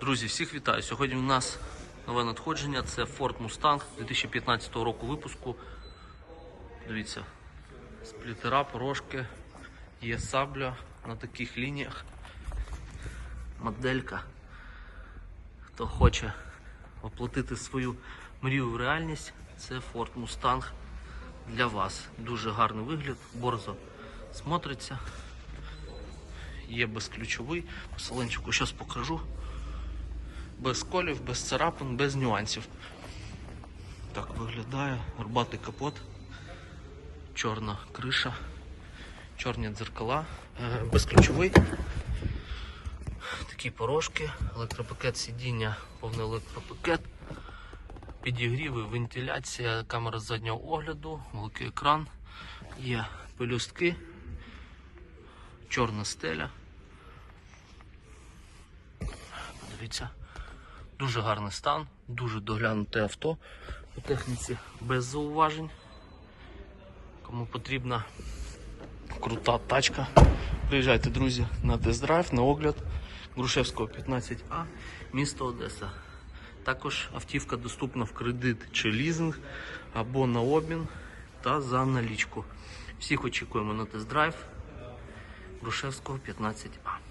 Друзі, всіх вітаю. Сьогодні у нас нове надходження. Це Ford Mustang 2015 року випуску. Дивіться, сплітера, порошки, є сабля на таких лініях. Моделька. Хто хоче оплатити свою мрію в реальність, це Ford Mustang для вас. Дуже гарний вигляд, борзо смотриться. Є безключовий, по салончику зараз покажу. Без колів, без царапин, без нюансів. Так виглядає. Горбатий капот, чорна криша, чорні дзеркала, е, безключовий. Такі порошки, електропакет сидіння, повний електропакет, підігріви, вентиляція, камера заднього огляду, великий екран, є пелюстки, чорна стеля. Подивіться. Дуже гарний стан, дуже доглянуте авто по техніці без зауважень. Кому потрібна крута тачка, приїжджайте, друзі, на тест-драйв, на огляд Грушевського 15А, місто Одеса. Також автівка доступна в кредит чи лізинг або на обмін та за налічку. Всіх очікуємо на тест-драйв Грушевського 15А.